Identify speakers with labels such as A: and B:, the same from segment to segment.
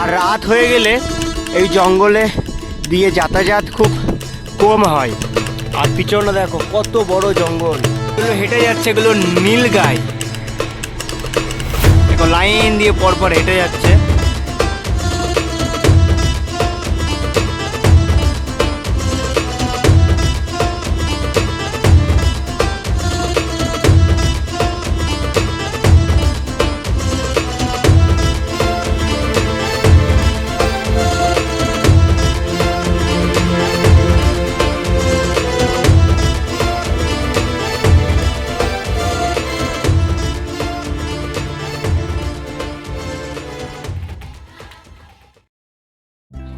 A: আর রাত হয়ে গেলে এই জঙ্গলে দিয়ে যাতায়াত খুব কম হয়। আর পিছনে দেখো, কত বড় জঙ্গল। এগুলো হেঁটে যাচ্ছে, এগুলো নীল গায়ে দেখো, লাইন দিয়ে পরপর হেঁটে যাচ্ছে।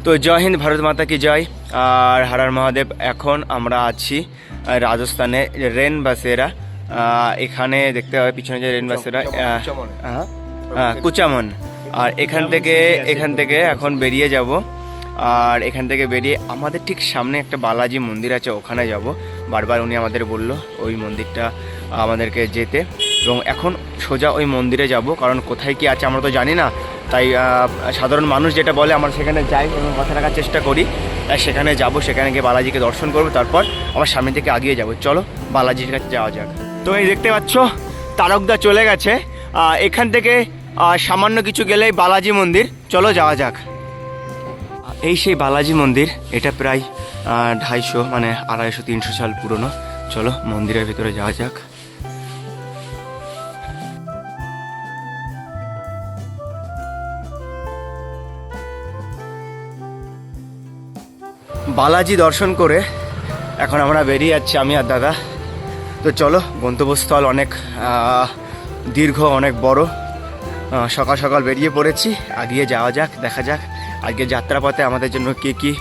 A: তো জয় হিন্দ ভারত মাতা কি জয়? আর হারার মহাদেব এখন আমরা আছি রাজস্থানে রেন বাসেরা এখানে দেখতে হবে পিছনে যে রেন বাসেরা কুচামন আর এখান থেকে এখান থেকে এখন বেরিয়ে যাব। আর এখান থেকে বেরিয়ে আমাদের ঠিক সামনে একটা বালাজি মন্দির আছে ওখানে যাব। বারবার উনি আমাদের বলল ওই মন্দিরটা আমাদেরকে যেতে। এবং এখন সোজা ওই মন্দিরে যাব কারণ কোথায় কি আছে আমরা তো জানি না। তাই সাধারণ মানুষ যেটা বলে, আমরা সেখানে যাই এবং কথা রাখার চেষ্টা করি। তাই সেখানে যাব, সেখানে গিয়ে বালাজিকে দর্শন করব, তারপর আমার সামনে থেকে আগিয়ে যাব। চলো, বালাজির কাছে যাওয়া যাক। তো এই দেখতে পাচ্ছ, তারকদা চলে গেছে। এখান থেকে সামান্য কিছু গেলেই বালাজি মন্দির। চলো যাওয়া যাক। এই সেই বালাজি মন্দির, এটা প্রায় ঢাইশো মানে আড়াইশো, তিনশো সাল পুরনো। চলো, মন্দিরের ভিতরে যাওয়া যাক। বালাজি দর্শন করে এখন আমরা বেরিয়ে যাচ্ছি আমি আর দাদা। তো চলো, গন্তব্যস্থল অনেক দীর্ঘ, অনেক বড়। সকাল সকাল বেরিয়ে পড়েছি। আগিয়ে যাওয়া যাক, দেখা যাক। আজকে যাত্রাপথে আমাদের জন্য কী কী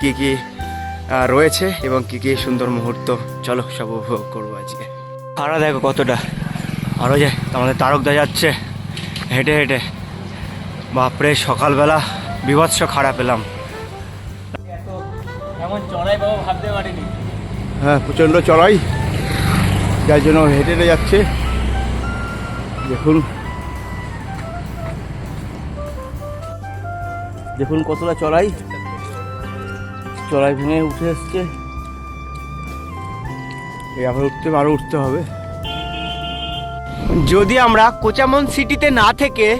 A: কী কী রয়েছে এবং কী কী সুন্দর মুহূর্ত। চলো, সব উপভোগ করব আজকে। আরও দেখো কতটা। আরও যায় আমাদের তারকদা যাচ্ছে। হেঁটে হেঁটে। বাপরে, সকালবেলা বিভৎস খারাপ পেলাম। এমন চড়াই বাবু ভাবতে পারিনি।
B: হ্যাঁ প্রচণ্ড চড়াই। যার জন্য হেঁটে হেঁটে যাচ্ছে। দেখুন। দেখুন কতটা চড়াই। চড়াই ভেঙে উঠে এসছে। এই আবার উঠতে আরও উঠতে হবে।
A: যদি আমরা কোচামন সিটিতে না থেকে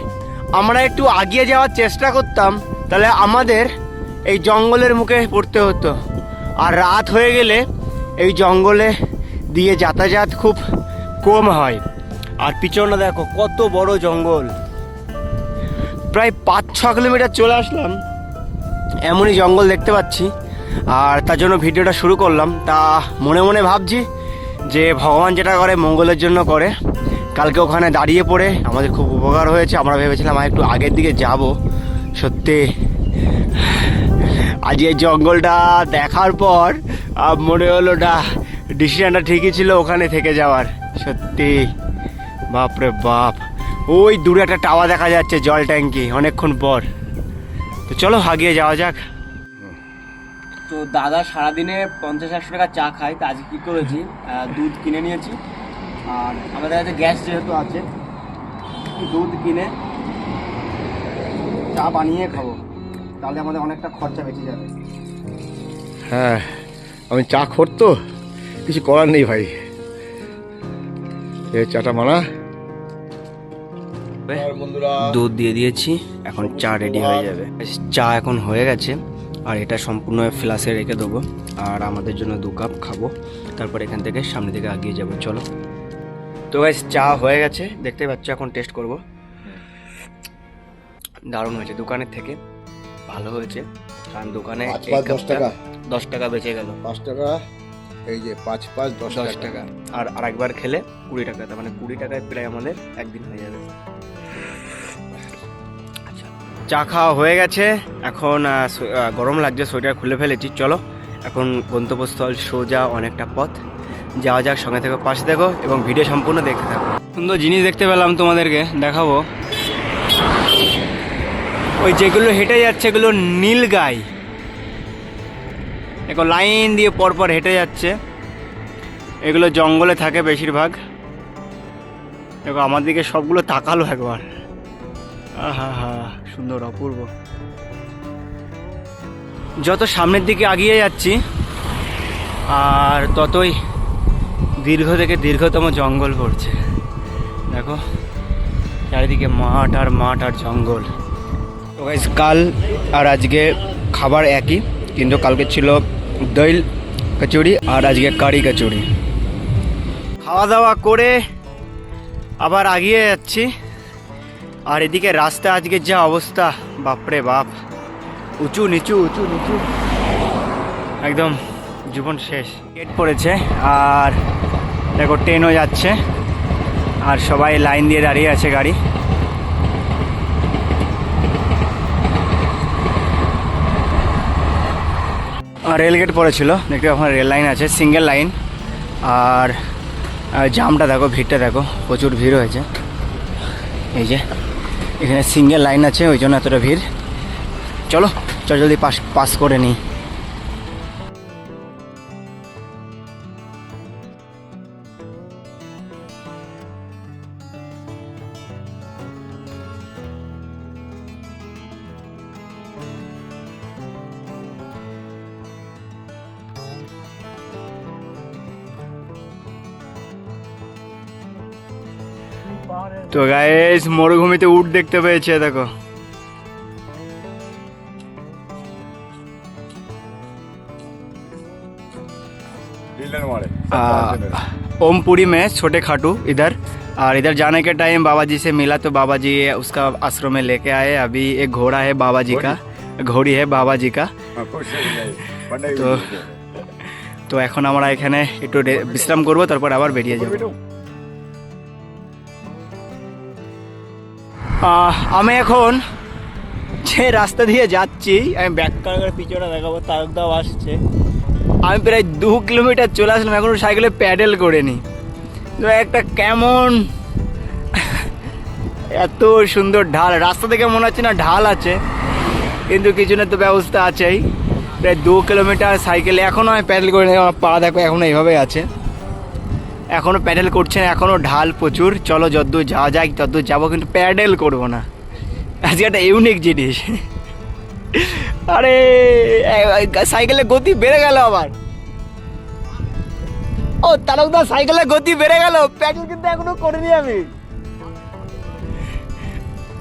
A: আমরা একটু আগিয়ে যাওয়ার চেষ্টা করতাম তাহলে আমাদের এই জঙ্গলের মুখে পড়তে হতো। আর রাত হয়ে গেলে এই জঙ্গলে দিয়ে যাতায়াত খুব কম হয়। আর পিছনে দেখো, কত বড় জঙ্গল। প্রায় পাঁচ, ছ কিলোমিটার চলে আসলাম। এমনই জঙ্গল দেখতে পাচ্ছি। আর তার জন্য ভিডিওটা শুরু করলাম। তা মনে মনে ভাবছি যে ভগবান যেটা করে, মঙ্গলের জন্য করে। কালকে ওখানে দাঁড়িয়ে পড়ে আমাদের খুব উপকার হয়েছে। আমরা ভেবেছিলাম আর একটু আগের দিকে যাব। সত্যি, আজ এই জঙ্গলটা দেখার পর মনে হলো না, ডিসিশনটা ঠিকই ছিল ওখানে থেকে যাওয়ার। সত্যি, বাপরে বাপ। ওই দূরে একটা টাওয়া দেখা যাচ্ছে জল ট্যাঙ্কি, অনেকক্ষণ পর। তো চলো আগিয়ে যাওয়া যাক। তো দাদা সারাদিনে পঞ্চাশ একশো টাকা চা খায়, তা আজকে কী করেছি? দুধ কিনে নিয়েছি। আর আমাদের কাছে গ্যাস যেহেতু আছে দুধ কিনে চা বানিয়ে খাব। তাহলে আমাদের অনেকটা খরচা বেঁচে যাবে।
B: হ্যাঁ আমি চা খোর তো কিছু করার নেই ভাই। এই চাটা মানা। বন্ধুরা
A: দুধ দিয়ে দিয়েছি এখন চা রেডি হয়ে যাবে। চা এখন হয়ে গেছে আর এটা সম্পূর্ণ ফ্লাসে রেখে দেবো। আর আমাদের জন্য দু কাপ খাব তারপর এখান থেকে সামনে দিকে এগিয়ে যাব চলো। তো গাইস চা হয়ে গেছে দেখতে পাচ্ছ এখন টেস্ট করব। দারুণ হয়েছে। দোকানের থেকে ভালো হয়েছে। কারণ দোকানে
B: পাঁচ পাঁচ দশ টাকা?
A: দশ টাকা বেঁচে গেল।
B: পাঁচ টাকা এই যে পাঁচ পাঁচ দশ
A: দশ টাকা। আর আরেকবার খেলে কুড়ি টাকা। তার মানে কুড়ি টাকায় প্রায় আমাদের একদিন হয়ে যাবে। আচ্ছা, চা খাওয়া হয়ে গেছে। এখন গরম লাগছে সোয়েটার খুলে ফেলেছি। চলো এখন গন্তব্যস্থল সোজা অনেকটা পথ। যাওয়া যাক সঙ্গে থেকে পাশে দেখো এবং ভিডিও সম্পূর্ণ দেখতে থাকো। সুন্দর জিনিস দেখতে পেলাম তোমাদেরকে। দেখাবো। ওই যেগুলো হেঁটে যাচ্ছে, এগুলো নীল গাই। দেখো, লাইন দিয়ে পরপর হেঁটে যাচ্ছে। এগুলো জঙ্গলে থাকে বেশিরভাগ। দেখো, আমার দিকে সবগুলো তাকালো একবার। আহা সুন্দর, অপূর্ব। যত সামনের দিকে আগিয়ে যাচ্ছি, আর ততই দীর্ঘ থেকে দীর্ঘতম জঙ্গল পড়ছে। দেখো, চারিদিকে মাঠ আর মাঠ আর জঙ্গল। তো guys, কাল আর আজকে খাবার একই কিন্তু কালকে ছিল দইল কচুরি আর আজকে কারি কচুরি। খাওয়া দাওয়া করে আবার আগিয়ে যাচ্ছি। আর এদিকে রাস্তা আজকে যা অবস্থা বাপরে বাপ। উঁচু নিচু উঁচু নিচু। একদম জীবন শেষ। গেট পড়েছে আর দেখো ট্রেনও যাচ্ছে। আর সবাই লাইন দিয়ে দাঁড়িয়ে আছে গাড়ি। রেলগেট পড়েছিল। দেখতে ওখানে রেল লাইন আছে সিঙ্গেল লাইন আর জামটা দেখো, ভিড়টা দেখো, প্রচুর ভিড় হয়েছে। এই যে, এখানে সিঙ্গেল লাইন আছে, ওই জন্য এতটা ভিড়। চলো, চল জলদি পাস পাস করে নিই। তো গাইস মরুভূমিতে উট দেখতে পেয়েছে দেখো आ, ओमपुरी में छोटे खाटू इधर और इधर जाने के टाइम बाबा जी से मिला तो बाबा जी उसका आश्रम में लेके आए अभी एक घोड़ा है बाबा जी का ঘড়ি है বাবা জি কা তো তো এখন আমরা এখানে একটু রে- বিশ্রাম করবো তারপর আবার বেরিয়ে যাবো আমি এখন যে রাস্তা দিয়ে যাচ্ছি, আমি ব্যাক করে পিছনে দেখাবো তারকদাও আসছে। আমি প্রায় দু কিলোমিটার চলে আসলাম, এখনও সাইকেলে প্যাডেল করে নি তো একটা কেমন এত সুন্দর ঢাল, রাস্তা থেকে মনে হচ্ছে না ঢাল আছে, কিন্তু কিছু না তো ব্যবস্থা আছেই। প্রায় দু কিলোমিটার সাইকেলে এখনও আমি প্যাডেল করে নিই আমার পা দেখো এখনও এইভাবে আছে। এখনও প্যাডেল করছে না এখনও ঢাল প্রচুর। চলো যদ্দূর যাওয়া যায় তদ্দূর যাব, কিন্তু প্যাডেল করব না। আজকে একটা ইউনিক জিনিস। আরে সাইকেলের গতি বেড়ে গেল আবার। ও তারকদা সাইকেলের গতি বেড়ে গেল। প্যাডেল কিন্তু এখনও করিনি আমি।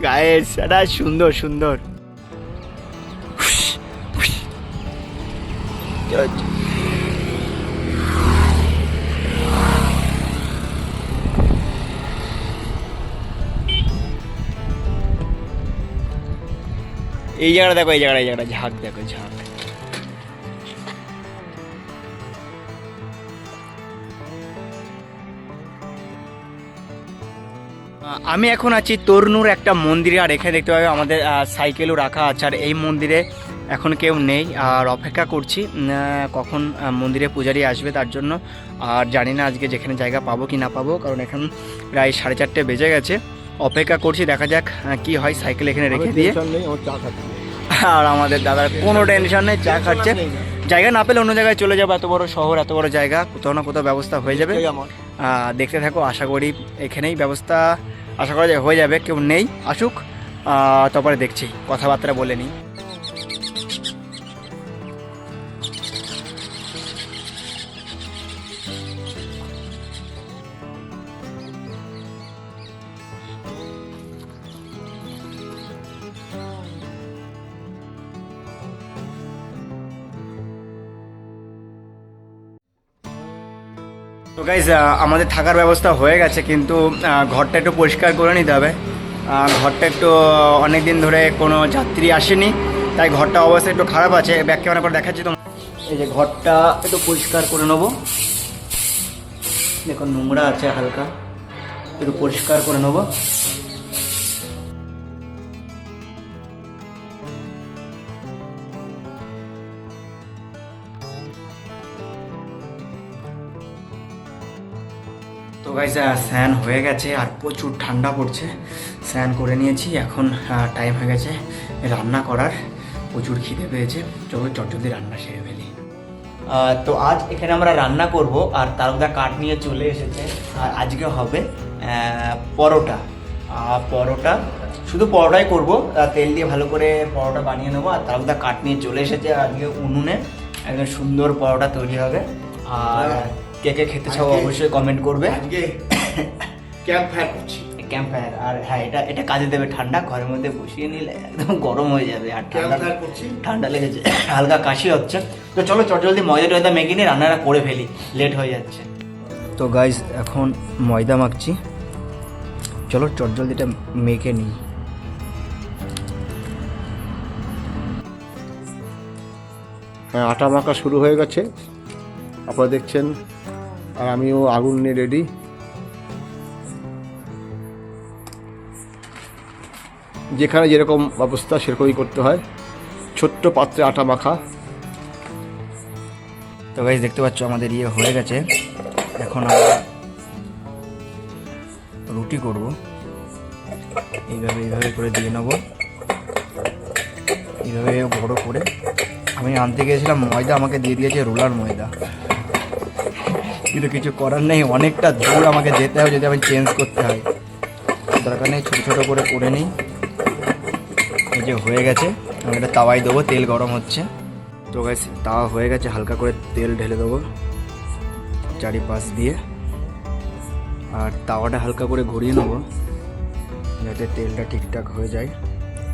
A: গায়ে সেটা সুন্দর সুন্দর। এই জায়গাটা দেখো, এই জায়গাটা এই জায়গাটা। ঝাঁক, দেখো, ঝাঁক। আমি এখন আছি তরুণুর একটা মন্দিরে, আর এখানে দেখতে পাবে আমাদের সাইকেলও রাখা আছে। আর এই মন্দিরে এখন কেউ নেই, আর অপেক্ষা করছি কখন মন্দিরে পূজারি আসবে তার জন্য। আর জানি না আজকে যেখানে জায়গা পাবো কি না পাবো, কারণ এখন প্রায় সাড়ে চারটে বেজে গেছে। অপেক্ষা করছি দেখা যাক কি হয় সাইকেল এখানে রেখে দিয়ে। আর আমাদের দাদার কোনো টেনশন নেই চা খাচ্ছে। জায়গা না পেলে অন্য জায়গায় চলে যাব এত বড় শহর এত বড় জায়গা কোথাও না কোথাও ব্যবস্থা হয়ে যাবে। দেখতে থাকো আশা করি এখানেই ব্যবস্থা আশা করা যায় হয়ে যাবে কেউ নেই আসুক। তারপরে দেখছি কথাবার্তা বলে নিই। তো গাইজ আমাদের থাকার ব্যবস্থা হয়ে গেছে, কিন্তু ঘরটা একটু পরিষ্কার করে নিতে হবে। ঘরটা একটু অনেক দিন ধরে কোনো যাত্রী আসেনি, তাই ঘরটা অবস্থা একটু খারাপ আছে। ব্যাক ক্যামেরা করে দেখাচ্ছি তো এই যে ঘরটা একটু পরিষ্কার করে নেব। দেখো নোংরা আছে হালকা। একটু পরিষ্কার করে নেব। গাইজ স্নান হয়ে গেছে আর প্রচুর ঠান্ডা পড়ছে। স্নান করে নিয়েছি, এখন টাইম হয়ে গেছে রান্না করার। প্রচুর খিদে পেয়েছে। চলো চটজলদি রান্না সেরে ফেলি। তো আজ এখানে আমরা রান্না করব আর তারকদা কাঠ নিয়ে চলে এসেছে। আর আজকে হবে পরোটা। পরোটা, শুধু পরোটাই করব। তেল দিয়ে ভালো করে পরোটা বানিয়ে নেব। আর তারপর কাঠ নিয়ে চলে এসেছে আজকে উনুনে। একদম সুন্দর পরোটা তৈরি হবে। আর কে কে খেতে চাও অবশ্যই কমেন্ট করবে।
B: আজকে ক্যাম্প ফায়ার করছি।
A: ক্যাম্প ফায়ার আর হ্যাঁ এটা এটা কাজে দেবে ঠান্ডা ঘরের মধ্যে বসিয়ে নিলে একদম গরম হয়ে যাবে আর ঠান্ডা
B: করছি।
A: ঠান্ডা লেগেছে হালকা কাশি হচ্ছে। তো চলো চট জলদি ময়দা টয়দা মেখে নিয়ে রান্নাটা করে ফেলি লেট হয়ে যাচ্ছে। তো গাইজ এখন ময়দা মাখছি। চলো চট জলদি এটা মেখে নিই।
B: হ্যাঁ আটা মাখা শুরু হয়ে গেছে। আপনারা দেখছেন, আর আমিও আগুন নিয়ে রেডি যেখানে যেরকম অবস্থা, সেরকমই করতে হয়। ছোট্ট পাত্রে আটা মাখা।
A: তো গাইজ দেখতে পাচ্ছ, আমাদের ইয়ে হয়ে গেছে। এখন আমরা রুটি করব। এইভাবে এইভাবে করে দিয়ে নেব। এইভাবে বড় করে। আমি আনতে গিয়েছিলাম ময়দা, আমাকে দিয়ে দিয়েছে রোলার ময়দা। কিন্তু কিছু করার নেই, অনেকটা দূর আমাকে যেতে হবে যদি আমি চেঞ্জ করতে হয়। দরকার নেই, ছোটো ছোটো করে করে নিই। এই যে হয়ে গেছে, আমি এটা তাওয়াই দেবো, তেল গরম হচ্ছে। তো গাইস তাওয়া হয়ে গেছে, হালকা করে তেল ঢেলে দেবো চারিপাশ দিয়ে। আর তাওয়াটা হালকা করে ঘুরিয়ে নেব, যাতে তেলটা ঠিকঠাক হয়ে যায়।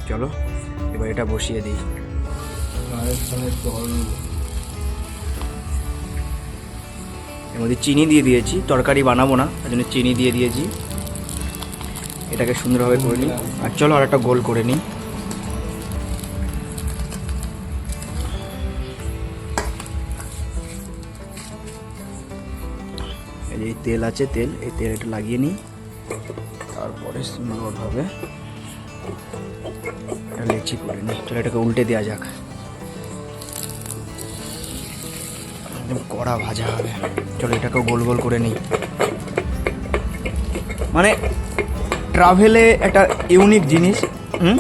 A: চলো, এবার এটা বসিয়ে দিই। এর মধ্যে চিনি দিয়ে দিয়েছি। তরকারি বানাবো না, তার জন্য চিনি দিয়ে দিয়েছি। এটাকে সুন্দরভাবে করে নিই। আর চলো আর একটা গোল করে নিই। এই তেল আছে, তেল। এই তেল এটা লাগিয়ে নিই। তারপরে সুন্দরভাবে এটা লেচি করে নিই। চলো এটাকে উল্টে দেওয়া যাক। একদম কড়া ভাজা হবে। চলো এটাকেও গোল গোল করে নিই। মানে ট্রাভেলে একটা ইউনিক জিনিস হুম?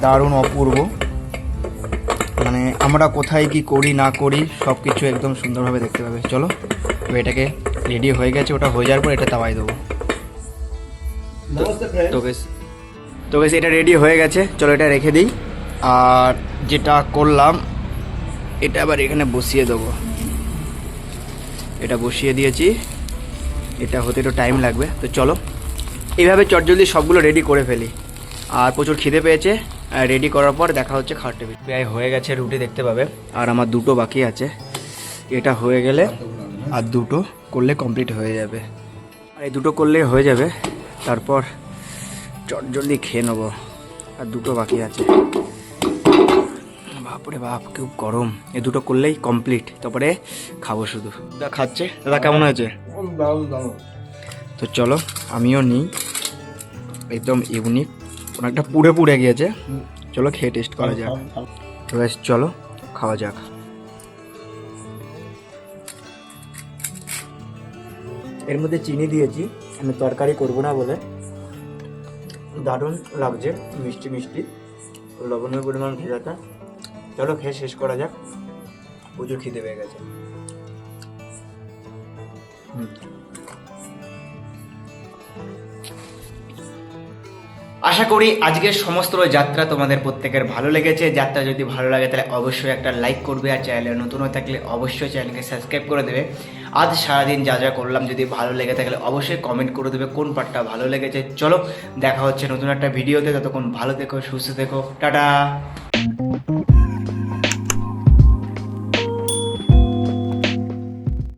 A: দারুণ অপূর্ব। মানে আমরা কোথায় কি করি না করি সব কিছু একদম সুন্দরভাবে দেখতে পাবে। চলো এটাকে রেডি হয়ে গেছে ওটা হয়ে যাওয়ার পর এটা তাওয়াই দেবো। তো বেশ তো বেশ এটা রেডি হয়ে গেছে। চলো এটা রেখে দিই। আর যেটা করলাম এটা আবার এখানে বসিয়ে দেবো। এটা বসিয়ে দিয়েছি। এটা হতে একটু টাইম লাগবে। তো চলো, এইভাবে চটজলদি সবগুলো রেডি করে ফেলি। আর প্রচুর খিদে পেয়েছে। রেডি করার পর দেখা হচ্ছে খাওয়ার টেবিল প্রায় হয়ে গেছে রুটি দেখতে পাবে। আর আমার দুটো বাকি আছে। এটা হয়ে গেলে আর দুটো করলে কমপ্লিট হয়ে যাবে। আর এই দুটো করলে হয়ে যাবে। তারপর চটজলদি খেয়ে নেব। আর দুটো বাকি আছে। বাপরে বাপ খুব গরম। এ দুটো করলেই কমপ্লিট তারপরে খাব শুধু। দাদা খাচ্ছে? দাদা কেমন হয়েছে? তো চলো আমিও নিই। একদম ইউনিক অনেকটা পুড়ে পুড়ে গিয়েছে। চলো খেয়ে টেস্ট করা যাক। তো চলো খাওয়া যাক। এর মধ্যে চিনি দিয়েছি। আমি তরকারি করব না বলে। দারুণ লাগছে। মিষ্টি মিষ্টি। লবণের পরিমাণ ভেজাটা। চলো খেয়ে শেষ করা যাক। প্রচুর খিদে পেয়ে গেছে। আশা করি আজকের সমস্ত যাত্রা তোমাদের প্রত্যেকের ভালো লেগেছে। যাত্রা যদি ভালো লাগে তাহলে অবশ্যই একটা লাইক করবে আর চ্যানেলে নতুন হয়ে থাকলে অবশ্যই চ্যানেলকে সাবস্ক্রাইব করে দেবে। আজ সারাদিন যা যা করলাম যদি ভালো লেগে থাকলে অবশ্যই কমেন্ট করে দেবে কোন পার্টটা ভালো লেগেছে। চলো, দেখা হচ্ছে নতুন একটা ভিডিওতে ততক্ষণ ভালো থেকো, সুস্থ থেকো। টাটা!